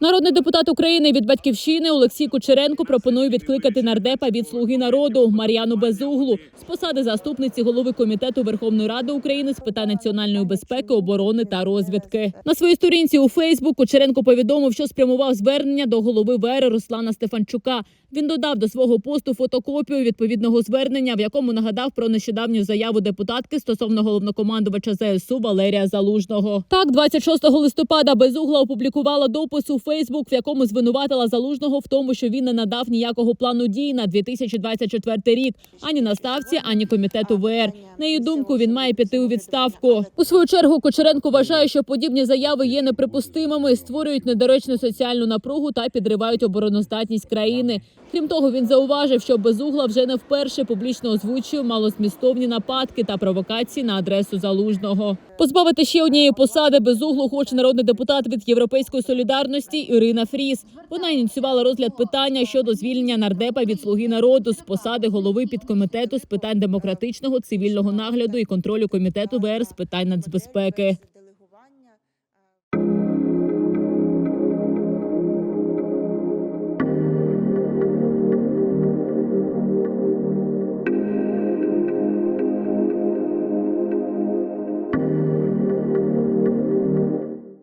Народний депутат України від батьківщини Олексій Кучеренко пропонує відкликати нардепа від слуги народу Мар'яну Безуглу з посади заступниці голови комітету Верховної Ради України з питань національної безпеки, оборони та розвідки. На своїй сторінці у Фейсбук Кучеренко повідомив, що спрямував звернення до голови ВЕР Руслана Стефанчука. Він додав до свого посту фотокопію відповідного звернення, в якому нагадав про нещодавню заяву депутатки стосовно головнокомандувача ЗСУ Валерія Залужного. Так, 26 листопада Безугла опублікувала допис у Фейсбук, в якому звинуватила Залужного в тому, що він не надав ніякого плану дій на 2024 рік ані на ставці, ані комітету ВР. На її думку, він має піти у відставку. У свою чергу Кочеренко вважає, що подібні заяви є неприпустимими, створюють недоречну соціальну напругу та підривають обороноздатність країни. Крім того, він зауважив, що Безугла вже не вперше публічно озвучує малозмістовні нападки та провокації на адресу залужного. Позбавити ще однієї посади Безуглу хоче народний депутат від Європейської солідарності Ірина Фріс. Вона ініціювала розгляд питання щодо звільнення нардепа від слуги народу з посади голови підкомітету з питань демократичного цивільного нагляду і контролю комітету ВР з питань нацбезпеки.